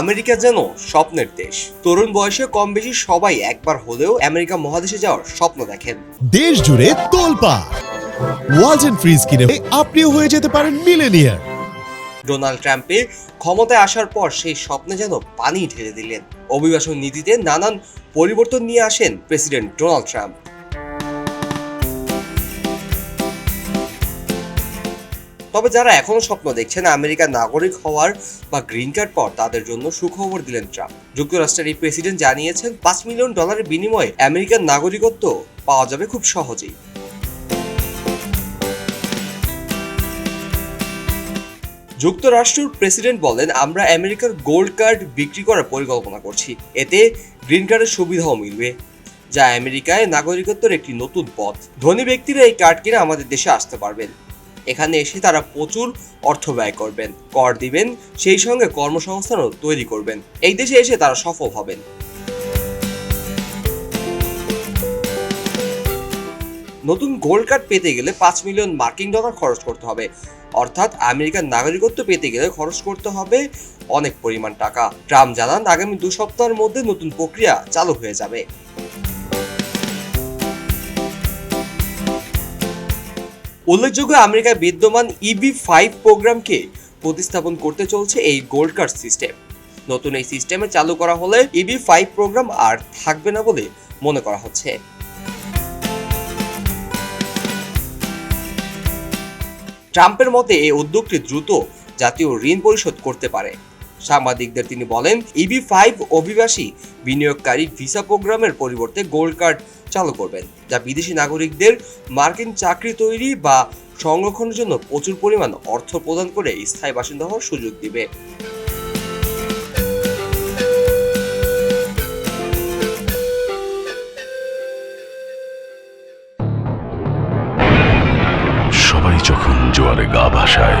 America যেন স্বপ্নের দেশ। তরুণ বয়সে কম বেশি সবাই একবার হলেও আমেরিকা মহাদেশে যাওয়ার স্বপ্ন দেখেন। দেশ জুড়ে তোলপা। ওয়ালটন ফ্রিজ কিনে আপনিও হয়ে যেতে পারেন মিলেনিয়ার। ডোনাল্ড ট্রাম্পের ক্ষমতায় আসার পর সেই স্বপ্নে যেন পানি ঢেলে দিলেন। অভিবাসন নীতিতে নানান পরিবর্তন নিয়ে আসেন প্রেসিডেন্ট ডোনাল্ড ট্রাম্প। তবে যারা এখনও স্বপ্ন দেখছেন আমেরিকার নাগরিক হওয়ার বা গ্রিন কার্ড পর তাদের জন্য সুখবর দিলেন ট্রাম্প। যুক্তরাষ্ট্রের এই প্রেসিডেন্ট জানিয়েছেন, পাঁচ মিলিয়ন ডলারের বিনিময়ে আমেরিকার নাগরিকত্ব পাওয়া যাবে খুব সহজেই। যুক্তরাষ্ট্রের প্রেসিডেন্ট বলেন, আমরা আমেরিকার গোল্ড কার্ড বিক্রি করার পরিকল্পনা করছি। এতে গ্রিন কার্ডের সুবিধাও মিলবে, যা আমেরিকায় নাগরিকত্বের একটি নতুন পথ। ধনী ব্যক্তিরা এই কার্ড কিনে আমাদের দেশে আসতে পারবেন। এখানে এসে তারা প্রচুর অর্থ ব্যয় করবেন, কর দিবেন, সেই সঙ্গে কর্মসংস্থানও তৈরি করবেন। এই দেশে এসে তারা সফল হবেন। নতুন গোল্ড কার্ড পেতে গেলে পাঁচ মিলিয়ন মার্কিন ডলার খরচ করতে হবে। অর্থাৎ আমেরিকার নাগরিকত্ব পেতে গেলে খরচ করতে হবে অনেক পরিমাণ টাকা। ট্রাম্প জানান, আগামী দু সপ্তাহের মধ্যে নতুন প্রক্রিয়া চালু হয়ে যাবে। উল্লেখযোগ্য আমেরিকায় বিদ্যমান ইবি ফাইভ প্রোগ্রামকে প্রতিস্থাপন করতে চলছে এই গোল্ড কার্ড সিস্টেম। নতুন এই সিস্টেমে চালু করা হলে ইবি ফাইভ প্রোগ্রাম আর থাকবে না বলে মনে করা হচ্ছে। ট্রাম্পের মতে এই উদ্যোগটি দ্রুত জাতীয় ঋণ পরিশোধ করতে পারে। সাংবাদিকদের তিনি বলেন ইবি ফাইভ অভিবাসী বিনিয়োগকারী ভিসা প্রোগ্রামের পরিবর্তে গোল্ড কার্ড চালু করবেন, যা বিদেশি নাগরিকদের মার্কিন চাকরি তৈরি বা সংরক্ষণের জন্য প্রচুর পরিমাণ অর্থ প্রদান করে স্থায়ী বাসিন্দা হওয়ার সুযোগ দিবে। সবাই যখন জোয়ারে গা ভাসায়